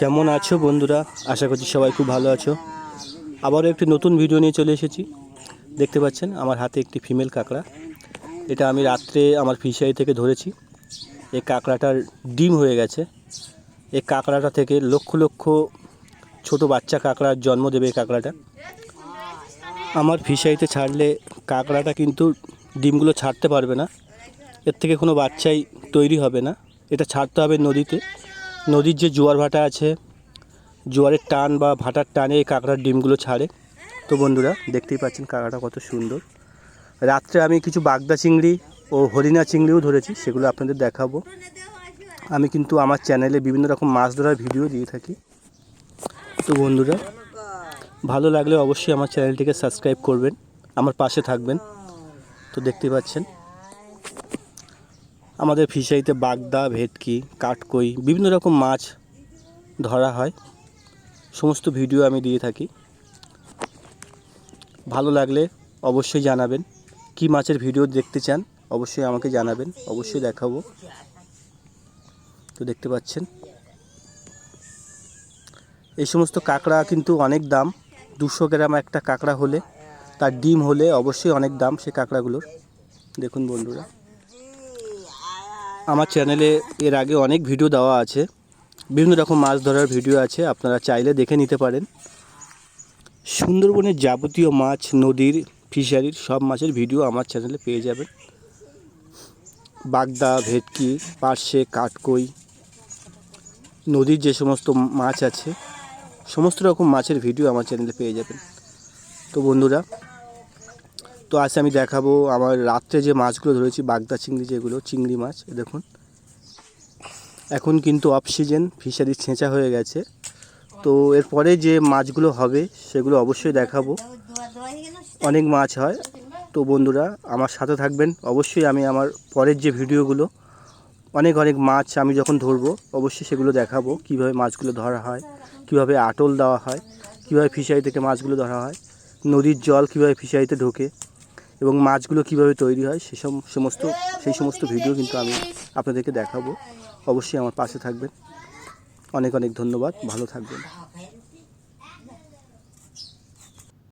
কেমন আছো বন্ধুরা? আশা করছি সবাই খুব ভালো আছো। আবারও একটি নতুন ভিডিও নিয়ে চলে এসেছি। দেখতে পাচ্ছেন, আমার হাতে একটি ফিমেল কাঁকড়া। এটা আমি রাত্রে আমার ফিশারি থেকে ধরেছি। এই কাঁকড়াটার ডিম হয়ে গেছে। এই কাঁকড়াটা থেকে লক্ষ লক্ষ ছোট বাচ্চা কাঁকড়ার জন্ম দেবে এই কাঁকড়াটা। আমার ফিশারিতে ছাড়লে কাঁকড়াটা কিন্তু ডিমগুলো ছাড়তে পারবে না। এর থেকে কোনো বাচ্চাই তৈরি হবে না। এটা ছাড়তে হবে নদীতে। নদীর যে জোয়ার ভাটা আছে, জোয়ারের টান বা ভাটার টানে এই কাঁকড়ার ডিমগুলো ছাড়ে। তো বন্ধুরা, দেখতেই পাচ্ছেন কাঁকড়াটা কত সুন্দর। রাত্রে আমি কিছু বাগদা চিংড়ি ও হরিণা চিংড়িও ধরেছি, সেগুলো আপনাদের দেখাবো। আমি কিন্তু আমার চ্যানেলে বিভিন্ন রকম মাছ ধরার ভিডিও দিয়ে থাকি। তো বন্ধুরা, ভালো লাগলে অবশ্যই আমার চ্যানেলটিকে সাবস্ক্রাইব করবেন, আমার পাশে থাকবেন। তো দেখতেই পাচ্ছেন। আমাদের ফিশারিতে বাগদা, ভেটকি, কাঠকই, বিভিন্ন রকম মাছ ধরা হয়। সমস্ত ভিডিও আমি দিয়ে থাকি। ভালো লাগলে অবশ্যই জানাবেন। কি মাছের ভিডিও দেখতে চান অবশ্যই আমাকে জানাবেন। অবশ্যই দেখাবো। তো দেখতে পাচ্ছেন। এই সমস্ত কাঁকড়া কিন্তু অনেক দাম। দুশো গ্রাম একটা কাঁকড়া হলে, তার ডিম হলে অবশ্যই অনেক দাম সেই কাঁকড়াগুলোর। দেখুন বন্ধুরা। আমার চ্যানেলে এর আগে অনেক ভিডিও দেওয়া আছে। বিভিন্ন রকম মাছ ধরার ভিডিও আছে, আপনারা চাইলে দেখে নিতে পারেন। সুন্দরবনের যাবতীয় মাছ, নদীর ফিশারির সব মাছের ভিডিও আমার চ্যানেলে পেয়ে যাবেন। বাগদা, ভেটকি, পার্শে, কাঠকই, নদীর যে সমস্ত মাছ আছে, সমস্ত রকম মাছের ভিডিও আমার চ্যানেলে পেয়ে যাবেন। তো বন্ধুরা তো আজ আমি দেখাবো আমার রাত্রে যে মাছগুলো ধরেছি, বাগদা চিংড়ি যেগুলো, চিংড়ি মাছ দেখুন। এখন কিন্তু অফ সিজন ফিশারি ছেঁচা হয়ে গেছে। তো এরপরে যে মাছগুলো হবে, সেগুলো অবশ্যই দেখাবো। অনেক মাছ হয়। তো বন্ধুরা, আমার সাথে থাকবেন। অবশ্যই আমি আমার পরের যে ভিডিওগুলো, অনেক অনেক মাছ আমি যখন ধরবো, অবশ্যই সেগুলো দেখাবো। কীভাবে মাছগুলো ধরা হয়, কীভাবে আটল দেওয়া হয়, কীভাবে ফিশারি থেকে মাছগুলো ধরা হয়, নদীর জল কীভাবে ফিশারিতে ঢোকে। এবং মাছগুলো কীভাবে তৈরি হয় সেসব সমস্ত, সেই সমস্ত ভিডিও কিন্তু আমি আপনাদেরকে দেখাবো। অবশ্যই আমার পাশে থাকবেন। অনেক অনেক ধন্যবাদ। ভালো থাকবেন।